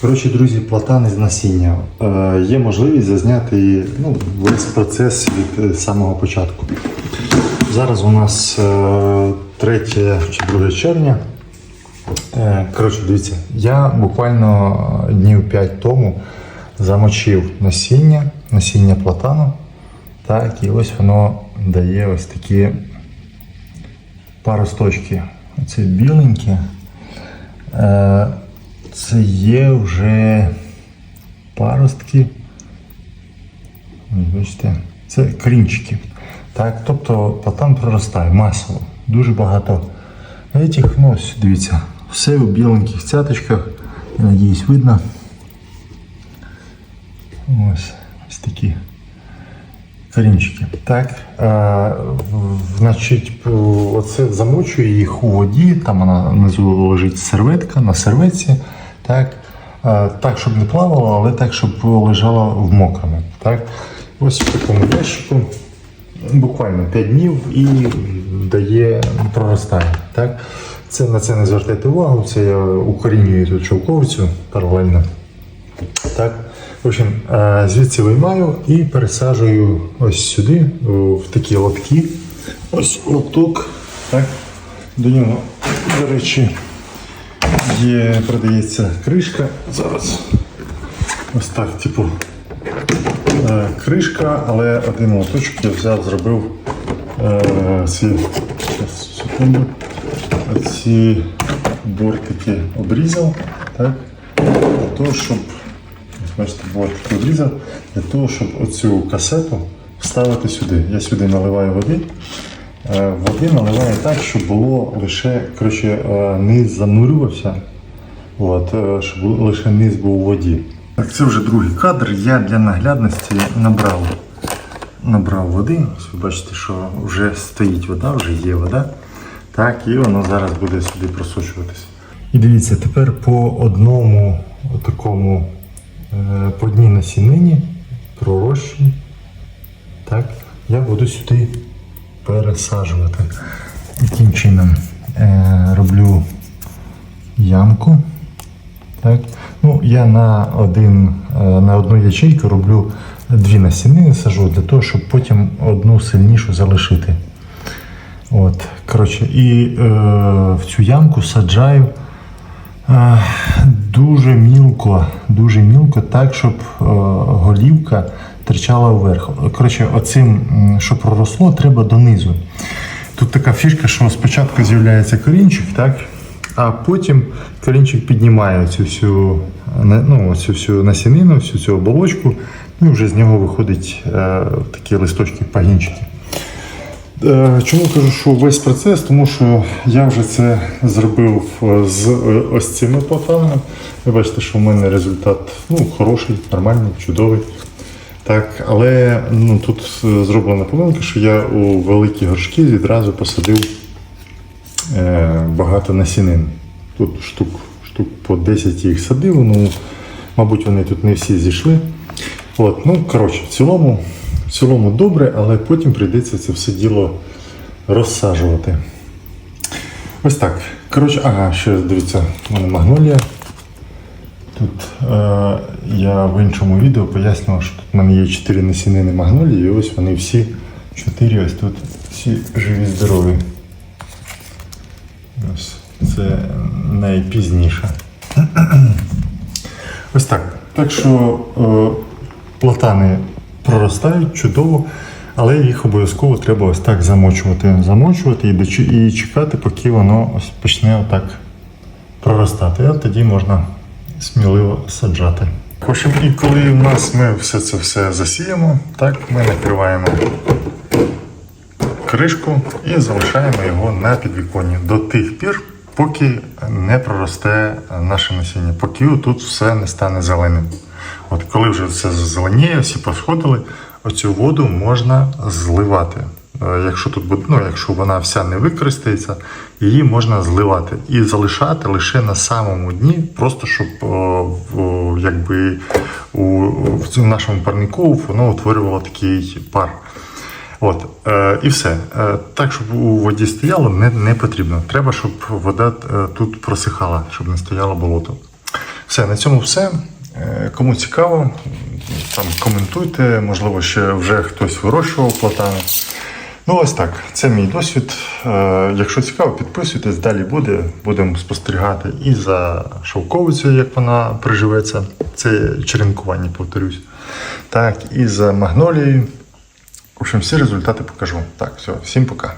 Коротше, друзі, платани з насіння. Е, є можливість зазняти ну, весь процес від е, самого початку. Зараз у нас е, 3 чи 2 червня. Е, коротше, дивіться, я буквально днів 5 тому замочив насіння, насіння платану. Так, і ось воно дає ось такі паросточки. Оце біленькі. Е, Це є вже паростки. Бачите, це крінчики. Так, тобто платан проростає масово. Дуже багато этих, ну ось дивіться, все у біленьких цяточках. Я надіюсь, видно. Ось, ось такі корінчики. Так, е, в- значить, оце замочую їх у воді, там вона внизу лежить серветка на серветці. Так, так, щоб не плавало, але так, щоб лежало в мокрому. Так. Ось в такому ящику. Буквально 5 днів і дає проростає. Так? Це на це не звертайте увагу, це я укорінюю тут шовковицю паралельно. Так. В общем, звідси виймаю і пересаджую ось сюди, в такі лотки. Ось лоток. Так. До нього, до речі, є, продається кришка. Зараз ось так, типу, е, кришка, але один лоточок я взяв, зробив е, ці, щас, секунду, ці бортики обрізав, так, для того, щоб бачите, бортики обрізав, для того, щоб оцю касету вставити сюди. Я сюди наливаю води. Е, Води наливаю так, щоб було лише коротше, е, низ занурювався, от, е, щоб лише низ був у воді. Так, це вже другий кадр. Я для наглядності набрав, набрав води. Ось ви бачите, що вже стоїть вода, вже є вода. Так, і воно зараз буде сюди просочуватися. І дивіться, тепер по одному такому, по одній насінині пророщеній, так, я буду сюди пересаджувати. Таким чином е, роблю ямку. Так. Ну, я на, один, е, на одну ячейку роблю дві насінини сажу для того, щоб потім одну сильнішу залишити. От, коротше, і е, в цю ямку саджаю е, дуже мілко, дуже мілко, так, щоб е, голівка торчала вверх. Коротше, оцим, що проросло, треба донизу. Тут така фішка, що спочатку з'являється корінчик, так? А потім корінчик піднімає цю всю, ну, цю всю насінину, всю цю оболочку, ну і вже з нього виходять е, такі листочки, пагінчики. Е, Чому кажу, що весь процес? Тому що я вже це зробив е, з е, ось цими платанами. Ви бачите, що в мене результат ну, хороший, нормальний, чудовий. Так, але ну, тут зроблена помилка, що я у великі горшки відразу посадив е, багато насінин. Тут штук, штук по 10 їх садив, ну, мабуть, вони тут не всі зійшли. От, ну, коротше, в цілому, в цілому добре, але потім прийдеться це все діло розсаджувати. Ось так. Коротше, ага, ще дивіться, в мене магнолія. Тут е, я в іншому відео пояснював, що тут в мене є 4 насінини магнолії, і ось вони всі 4 ось тут всі живі здорові. Ось це найпізніше. Ось так. Так що е, платани проростають чудово, але їх обов'язково треба ось так замочувати. Замочувати і, і чекати, поки воно ось почне отак проростати. А тоді можна сміливо саджати. В і коли в нас ми все це все засіємо, так ми накриваємо кришку і залишаємо його на підвіконні до тих пір, поки не проросте наше насіння, поки тут все не стане зеленим. От коли вже все зеленіє, всі посходили, оцю воду можна зливати. Е, Якщо тут буде, ну, якщо вона вся не використається, її можна зливати і залишати лише на самому дні, просто щоб якби у, в нашому парнику воно утворювало такий пар. От, е, і все. Е, так, щоб у воді стояло, не, не потрібно. Треба, щоб вода е, тут просихала, щоб не стояло болото. Все, на цьому все. Е, Кому цікаво, там коментуйте, можливо, ще вже хтось вирощував платани. Ну, ось так. Це мій досвід. Е, Якщо цікаво, підписуйтесь, далі буде. Будемо спостерігати і за шовковицею, як вона приживеться. Це черенкування, повторюсь. Так, і за магнолією. В общем, всі результати покажу. Так, все, всім пока.